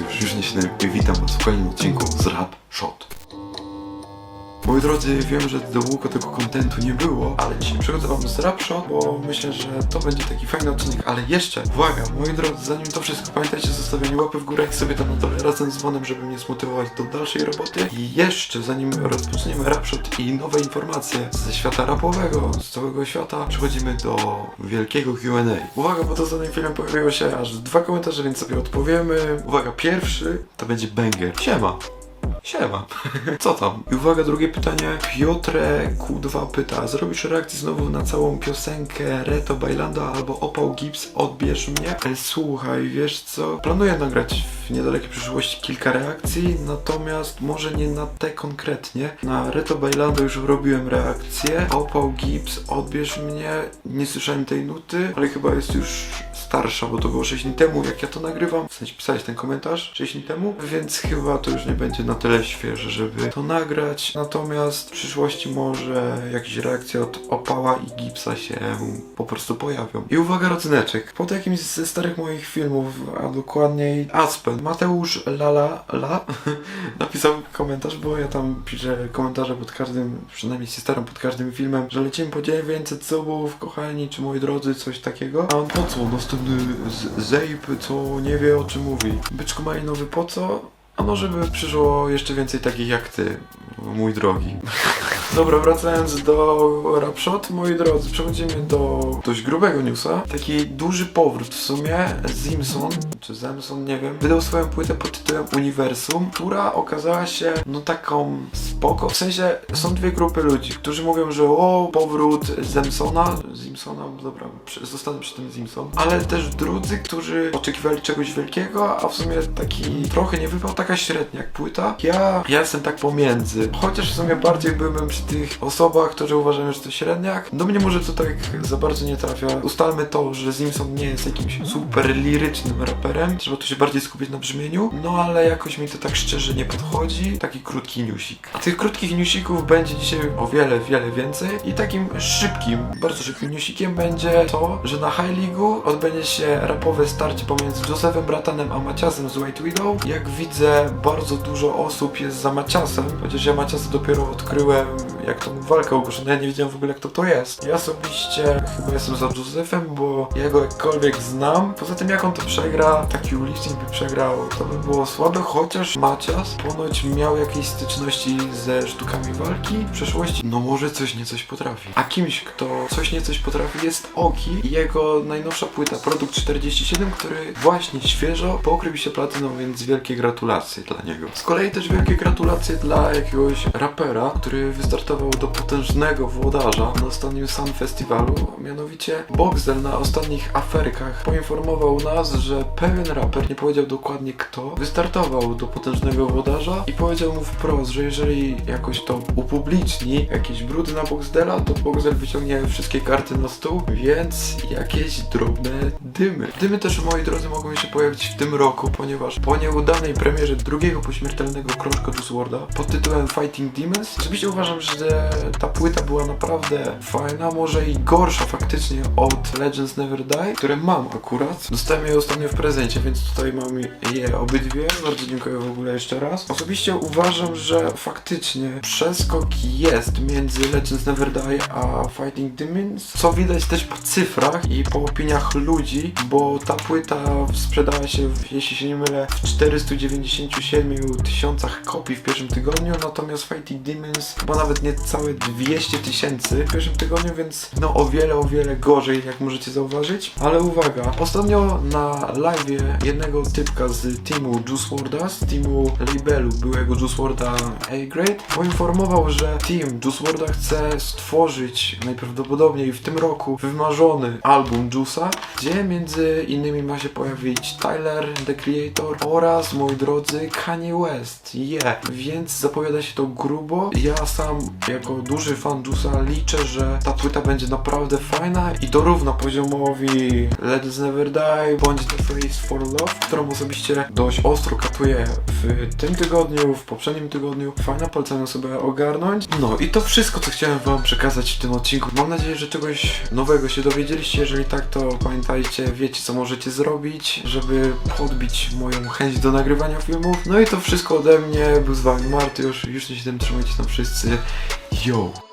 już, już, nie się witam was w kolejnym odcinku z Rap Shot. Moi drodzy, wiem, że długo tego kontentu nie było, ale dzisiaj przychodzę wam z Rap Shot, bo myślę, że to będzie taki fajny odcinek, ale jeszcze, uwaga, moi drodzy, zanim to wszystko, pamiętajcie o zostawieniu łapy w górę, jak sobie tam na dole razem z dzwonem, żeby mnie zmotywować do dalszej roboty. I jeszcze, zanim rozpoczniemy Rap Shot i nowe informacje ze świata rapowego, z całego świata, przechodzimy do wielkiego Q&A. Uwaga, bo to za tym pojawiło się aż dwa komentarze, więc sobie odpowiemy. Uwaga, pierwszy to będzie banger. Siema. Siema. Co tam? I uwaga, drugie pytanie. Piotre Q2 pyta, zrobisz reakcję znowu na całą piosenkę Reto Bailando albo Opał Gibbs, odbierz mnie? E, Słuchaj, wiesz co? Planuję nagrać w niedalekiej przyszłości kilka reakcji, natomiast może nie na te konkretnie. Na Reto Bailando już robiłem reakcję. Opał Gibbs, odbierz mnie. Nie słyszałem tej nuty, ale chyba jest już starsza, bo to było 6 dni temu, jak ja to nagrywam. W sensie pisałeś ten komentarz 6 dni temu, więc chyba to już nie będzie na tyle świeże, żeby to nagrać. Natomiast w przyszłości może jakieś reakcje od Opała i Gipsa się po prostu pojawią. I uwaga, rodzyneczek. Pod jakimś ze starych moich filmów, a dokładniej Aspen, Mateusz Lala La napisał komentarz, bo ja tam piszę komentarze pod każdym, przynajmniej się staram pod każdym filmem, że lecimy po 900 subów, kochani, czy moi drodzy, coś takiego. A on po co? Następny z- Zape, co nie wie o czym mówi. Byczku malinowy po co? A może by przyszło jeszcze więcej takich jak ty, mój drogi. Dobra, wracając do Rapshot, moi drodzy, przechodzimy do dość grubego newsa. Taki duży powrót w sumie. Zimson, czy Zemson, nie wiem, wydał swoją płytę pod tytułem Uniwersum, która okazała się no taką spoko. W sensie są dwie grupy ludzi, którzy mówią, że o, powrót Zemsona, Zimsona, dobra, przy- zostanę przy tym Zimson, ale też drudzy, którzy oczekiwali czegoś wielkiego, a w sumie taki trochę nie wypał, taka średnia jak płyta. Ja, ja jestem tak pomiędzy, chociaż w sumie bardziej byłem przy tych osobach, które uważają, że to średniak. Do mnie może to tak za bardzo nie trafia. Ustalmy to, że Zimson nie jest jakimś super lirycznym raperem, trzeba tu się bardziej skupić na brzmieniu, no ale jakoś mi to tak szczerze nie podchodzi. Taki krótki newsik. Tych krótkich newsików będzie dzisiaj o wiele, wiele więcej i takim szybkim, bardzo szybkim newsikiem będzie to, że na High League'u odbędzie się rapowe starcie pomiędzy Josephem Bratanem a Maciasem z White Widow. Jak widzę, bardzo dużo osób jest za Maciasem, chociaż ja Maciasa dopiero odkryłem, jak tą walkę ogłoszono. Ja nie wiedziałem w ogóle, kto to jest. Ja osobiście chyba jestem za Josephem, bo ja go jakkolwiek znam. Poza tym, jak on to przegra, taki ulicznik by przegrał, to by było słabe, chociaż Macias ponoć miał jakieś styczności ze sztukami walki w przeszłości. No może coś nie coś potrafi. A kimś, kto coś nie coś potrafi jest Oki i jego najnowsza płyta Produkt 47, który właśnie świeżo pokrył się platyną, więc wielkie gratulacje dla niego. Z kolei też wielkie gratulacje dla jakiegoś rapera, który wystartował do potężnego włodarza na ostatnim Sun Festiwalu, mianowicie Boxel na ostatnich aferkach poinformował nas, że pewien raper, nie powiedział dokładnie kto, wystartował do potężnego włodarza i powiedział mu wprost, że jeżeli jakoś to upubliczni jakieś brudy na Boxdela, to Boxdel wyciągnie wszystkie karty na stół, więc jakieś drobne dymy. Dymy też, moi drodzy, mogą się pojawić w tym roku, ponieważ po nieudanej premierze drugiego pośmiertelnego krążka Juice WRLD'a pod tytułem Fighting Demons, osobiście uważam, że ta płyta była naprawdę fajna, może i gorsza faktycznie od Legends Never Die, które mam akurat. Dostałem je ostatnio w prezencie, więc tutaj mam je obydwie. Bardzo dziękuję w ogóle jeszcze raz. Osobiście uważam, że faktycznie przeskok jest między Legends Never Die a Fighting Demons, co widać też po cyfrach i po opiniach ludzi, bo ta płyta sprzedała się, jeśli się nie mylę, w 497 tysiącach kopii w pierwszym tygodniu, natomiast Fighting Demons chyba nawet nie całe 200 tysięcy w pierwszym tygodniu, więc no o wiele, o wiele gorzej, jak możecie zauważyć. Ale uwaga, ostatnio na live jednego typka z teamu Juice WRLD'a, z teamu labelu byłego Juice WRLD'a A-Grade, poinformował, że team Juice WRLD'a chce stworzyć najprawdopodobniej w tym roku wymarzony album Juice'a, gdzie między innymi ma się pojawić Tyler, The Creator oraz, moi drodzy, Kanye West. Yeah, więc zapowiada się się to grubo. Ja sam, jako duży fan Juice'a, liczę, że ta płyta będzie naprawdę fajna i dorówna poziomowi Let's Never Die bądź The Face for Love, którą osobiście dość ostro katuję w tym tygodniu, w poprzednim tygodniu. Fajna, polecam sobie ogarnąć. No i to wszystko, co chciałem wam przekazać w tym odcinku. Mam nadzieję, że czegoś nowego się dowiedzieliście. Jeżeli tak, to pamiętajcie, wiecie co możecie zrobić, żeby podbić moją chęć do nagrywania filmów. No i to wszystko ode mnie. Był z wami Marty, już, już się tym trzymajcie tam wszyscy. Yo!